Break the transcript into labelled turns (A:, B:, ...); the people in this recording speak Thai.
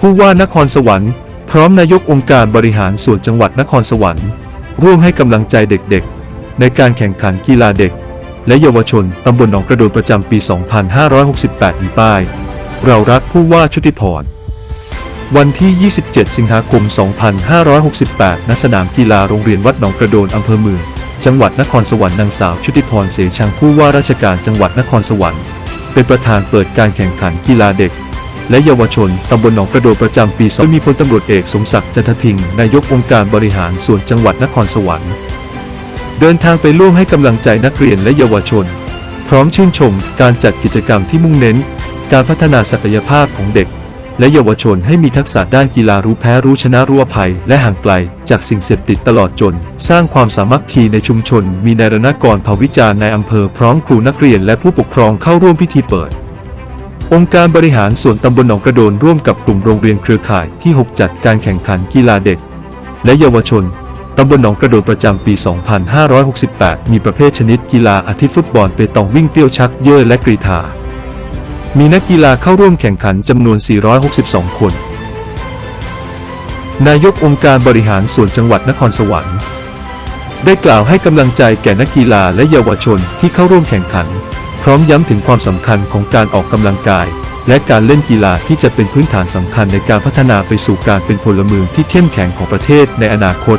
A: ผู้ว่านครสวรรค์พร้อมนายกองค์การบริหารส่วนจังหวัดนครสวรรค์ ร่วมให้กำลังใจเด็กๆ ในการแข่งขันกีฬาเด็ก และเยาวชนตำบลหนองกระโดนประจำปี 2568 มีป้าย เรารักผู้ว่าชุติพร วันที่ 27 สิงหาคม 2568 ณ สนามกีฬาโรงเรียนวัดหนองกระโดนอำเภอเมือง จังหวัดนครสวรรค์นางสาวชุติพรเสชังผู้ว่าราชการจังหวัดนครสวรรค์ เป็นประธานเปิดการแข่งขันกีฬาเด็ก และเยาวชนตำบลหนองกระโดประจำปี2มีพลตำรวจเอกสมศักดิ์จันทพิงนายกองค์การบริหารส่วนจังหวัดนครสวรรค์ เดินทางไปร่วมให้กำลังใจนักเรียนและเยาวชน พร้อมชื่นชมการจัดกิจกรรมที่มุ่งเน้น การพัฒนาศักยภาพของเด็ก และเยาวชนให้มีทักษะด้านกีฬารู้แพ้รู้ชนะรู้อภัย และห่างไกล จากสิ่งเสพติดตลอดจน สร้างความสามัคคีในชุมชน มีนายรณกรภาวิจารณ์ในอำเภอพร้อมครูนักเรียนและผู้ปกครองเข้าร่วมพิธีเปิด องค์การบริหารส่วนตำบลหนองกระโดนร่วมกับกลุ่มโรงเรียนเครือข่ายที่ 6 จัดการแข่งขันกีฬาเด็ก และเยาวชนตำบลหนองกระโดดประจำปี 2568 มีประเภทชนิดกีฬาอาทิตย์ฟุตบอลเปตองวิ่งเปรี้ยวชักเย่อและกรีฑามีนักกีฬาเข้าร่วมแข่งขันจำนวน 462 คน นายกองค์การบริหารส่วนจังหวัดนครสวรรค์ ได้กล่าวให้กำลังใจแก่นักกีฬาและเยาวชนที่เข้าร่วมแข่งขัน ร้อมย้ำถึงความสำคัญของการออกกำลังกาย และการเล่นกีฬาที่จะเป็นพื้นฐานสำคัญในการพัฒนาไปสู่การเป็นพลเมืองที่เข้มแข็งของประเทศในอนาคต